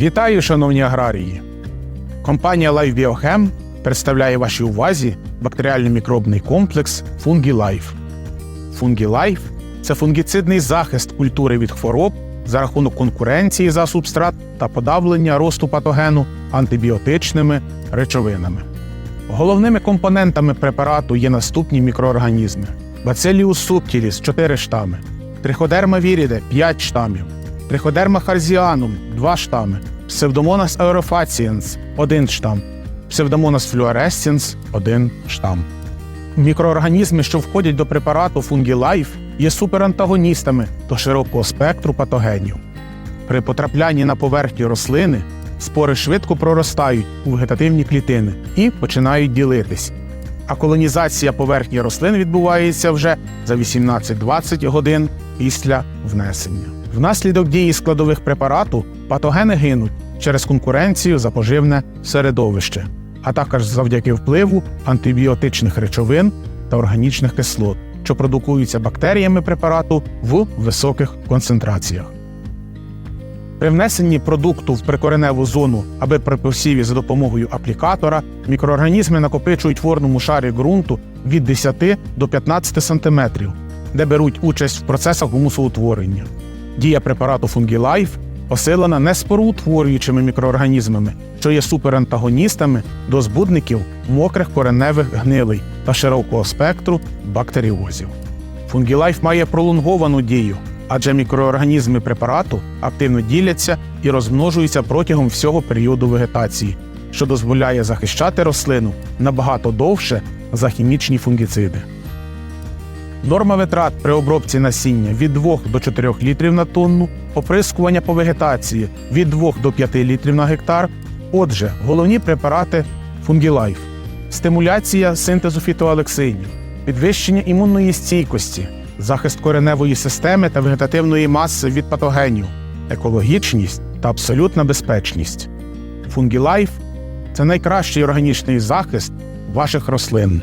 Вітаю, шановні аграрії! Компанія Life Biochem представляє вашій увазі бактеріальний мікробний комплекс FungiLife. FungiLife – це фунгіцидний захист культури від хвороб за рахунок конкуренції за субстрат та подавлення росту патогену антибіотичними речовинами. Головними компонентами препарату є наступні мікроорганізми: Bacillus subtilis – 4 штами, Trichoderma viride – 5 штамів, Trichoderma harzianum – 2 штами, Pseudomonas aerofaciens – 1 штам, Pseudomonas fluorescens – 1 штам. Мікроорганізми, що входять до препарату FungiLife, є суперантагоністами до широкого спектру патогенів. При потраплянні на поверхню рослини спори швидко проростають у вегетативні клітини і починають ділитись. А колонізація поверхні рослин відбувається вже за 18-20 годин після внесення. Внаслідок дії складових препарату патогени гинуть через конкуренцію за поживне середовище, а також завдяки впливу антибіотичних речовин та органічних кислот, що продукуються бактеріями препарату в високих концентраціях. При внесенні продукту в прикореневу зону, аби при посіві за допомогою аплікатора, мікроорганізми накопичують в ворному шарі ґрунту від 10 до 15 см, де беруть участь в процесах гумусоутворення. Дія препарату FungiLife посилена не неспороутворюючими мікроорганізмами, що є суперантагоністами до збудників мокрих кореневих гнилей та широкого спектру бактеріозів. FungiLife має пролонговану дію, адже мікроорганізми препарату активно діляться і розмножуються протягом всього періоду вегетації, що дозволяє захищати рослину набагато довше за хімічні фунгіциди. Норма витрат при обробці насіння від 2 до 4 літрів на тонну, оприскування по вегетації від 2 до 5 літрів на гектар. Отже, головні препарати FungiLife – стимуляція синтезу фітоалексинів, підвищення імунної стійкості, захист кореневої системи та вегетативної маси від патогенів, екологічність та абсолютна безпечність. FungiLife – це найкращий органічний захист ваших рослин.